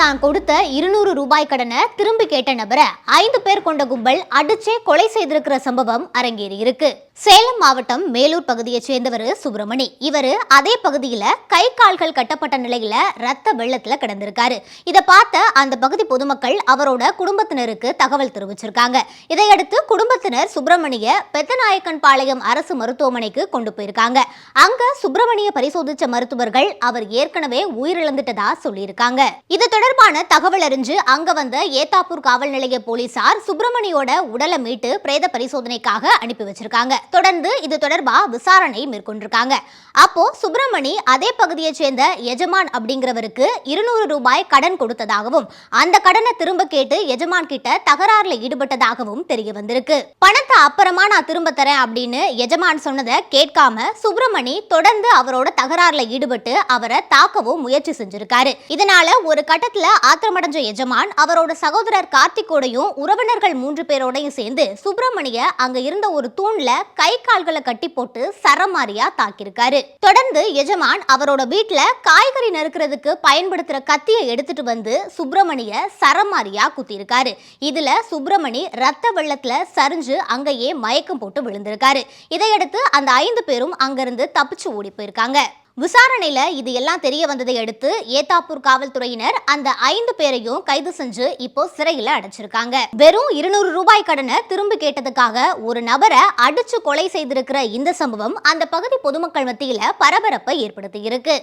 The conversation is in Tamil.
தான் கொடுத்த இருநூறு ரூபாய் கடனை திரும்பி கேட்ட நபரை ஐந்து பேர் கொண்ட கும்பல் அடிச்சே கொலை செய்திருக்கிற சம்பவம் அரங்கேறி இருக்கு சேலம் மாவட்டம் மேலூர் பகுதியைச் சேர்ந்தவர் சுப்பிரமணி. இவர் அதே பகுதியில கை கால்கள் கட்டப்பட்ட நிலையில ரத்த வெள்ளத்துல கிடந்திருக்காரு. இதை பார்த்த அந்த பகுதி பொதுமக்கள் அவரோட குடும்பத்தினருக்கு தகவல் தெரிவிச்சிருக்காங்க. இதையடுத்து குடும்பத்தினர் சுப்பிரமணிய பெத்தநாயக்கன் பாளையம் அரசு மருத்துவமனைக்கு கொண்டு போயிருக்காங்க. அங்க சுப்பிரமணிய பரிசோதிச்ச மருத்துவர்கள் அவர் ஏற்கனவே உயிரிழந்துட்டதா சொல்லியிருக்காங்க. இது தொடர்பான தகவல் அறிஞ்சு அங்க வந்த ஏத்தாப்பூர் காவல் நிலைய போலீசார் சுப்பிரமணியோட உடலை மீட்டு பிரேத பரிசோதனைக்காக அனுப்பி வச்சிருக்காங்க. தொடர்ந்து இது தொடர்பா விசாரணை மேற்கொண்டிருக்காங்க. அப்போ சுப்பிரமணி அதே பகுதியை சேர்ந்த எஜமான் அப்படிங்கிறவருக்கு இருநூறு ரூபாய் கடன் கொடுத்ததாகவும் அந்த கடனை திரும்ப கேட்டு எஜமான் கிட்ட தகராறுல ஈடுபட்டதாகவும் தெரிய வந்திருக்கு. பணத்தை அப்புறமா நான் திரும்ப தரேன் அப்படின்னு எஜமான் சொன்னதை கேட்காம சுப்பிரமணி தொடர்ந்து அவரோட தகராறுல ஈடுபட்டு அவரை தாக்கவும் முயற்சி செஞ்சிருக்காரு. இதனால ஒரு கட்டத்துல ஆத்திரமடைஞ்ச எஜமான் அவரோட சகோதரர் கார்த்திகோடையும் உறவினர்கள் மூன்று பேரோடையும் சேர்ந்து சுப்பிரமணிய அங்க இருந்த ஒரு தூண்ல கை கால்களை கட்டி போட்டு சரமாரியா தாக்கியிருக்காரு. தொடர்ந்து எஜமான் அவரோட வீட்டுல காய்கறி நறுக்கிறதுக்கு பயன்படுத்துற கத்தியை எடுத்துட்டு வந்து சுப்பிரமணிய சரமாரியா குத்திருக்காரு இதுல சுப்பிரமணி ரத்த வெள்ளத்துல சரிஞ்சு அங்கேயே மயக்கம் போட்டு விழுந்திருக்காரு. இதையடுத்து அந்த ஐந்து பேரும் அங்கிருந்து தப்பிச்சு ஓடி போயிருக்காங்க. விசாரணையில இது எல்லாம் தெரிய வந்ததை அடுத்து ஏத்தாப்பூர் காவல்துறையினர் அந்த ஐந்து பேரையும் கைது செஞ்சு இப்போ சிறையில அடைச்சிருக்காங்க. வெறும் இருநூறு ரூபாய் கடனை திரும்பி கேட்டதுக்காக ஒரு நபரை அடிச்சு கொலை செய்திருக்கிற இந்த சம்பவம் அந்த பகுதி பொதுமக்கள் மத்தியில பரபரப்பை ஏற்படுத்தி இருக்கு